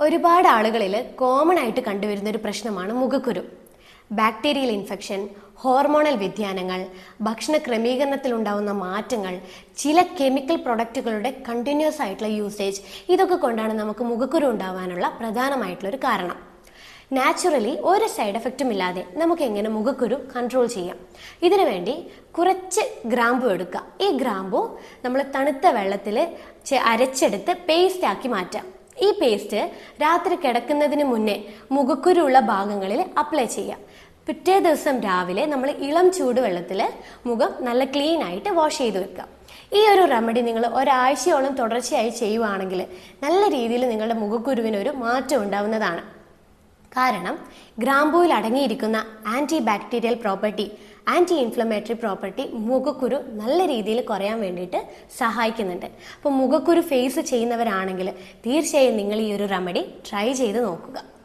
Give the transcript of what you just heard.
ഒരുപാട് ആളുകളിൽ കോമൺ ആയിട്ട് കണ്ടുവരുന്ന ഒരു പ്രശ്നമാണ് മുഖക്കുരു. ബാക്ടീരിയൽ ഇൻഫെക്ഷൻ ഹോർമോണൽ വ്യതിയാനങ്ങൾ ഭക്ഷണ ക്രമീകരണത്തിൽ ഉണ്ടാവുന്ന മാറ്റങ്ങൾ ചില കെമിക്കൽ പ്രൊഡക്റ്റുകളുടെ കണ്ടിന്യൂസ് ആയിട്ടുള്ള യൂസേജ് ഇതൊക്കെ കൊണ്ടാണ് നമുക്ക് മുഖക്കുരു ഉണ്ടാവാനുള്ള പ്രധാനമായിട്ടുള്ള ഒരു കാരണം. നാച്ചുറലി ഒരു സൈഡ് എഫക്റ്റും ഇല്ലാതെ നമുക്ക് എങ്ങനെ മുഖക്കുരു കൺട്രോൾ ചെയ്യാം? ഇതിനു വേണ്ടി കുറച്ച് ഗ്രാമ്പു എടുക്കുക. ഈ ഗ്രാമ്പു നമ്മൾ തണുത്ത വെള്ളത്തിൽ അരച്ചെടുത്ത് പേസ്റ്റ് ആക്കി മാറ്റാം. ഈ പേസ്റ്റ് രാത്രി കിടക്കുന്നതിന് മുന്നേ മുഖക്കുരുള്ള ഭാഗങ്ങളിൽ അപ്ലൈ ചെയ്യാം. പിറ്റേ ദിവസം രാവിലെ നമ്മൾ ഇളം ചൂടുവെള്ളത്തിൽ മുഖം നല്ല ക്ലീൻ ആയിട്ട് വാഷ് ചെയ്ത് വെക്കുക. ഈ ഒരു റെമഡി നിങ്ങൾ ഒരാഴ്ചയോളം തുടർച്ചയായി ചെയ്യുവാണെങ്കിൽ നല്ല രീതിയിൽ നിങ്ങളുടെ മുഖക്കുരുവിന് ഒരു മാറ്റം ഉണ്ടാവുന്നതാണ്. കാരണം ഗ്രാമ്പൂവിൽ അടങ്ങിയിരിക്കുന്ന anti bacterial property anti inflammatory property മുഖക്കുരു നല്ല രീതിയിൽ കുറയാൻ വേണ്ടിയിട്ട് സഹായിക്കുന്നുണ്ട്. അപ്പോൾ മുഖക്കുരു ഫേസ് ചെയ്യുന്നവരാണെങ്കിൽ തീർച്ചയായും നിങ്ങൾ ഈ ഒരു റെമഡി ട്രൈ ചെയ്ത് നോക്കുക.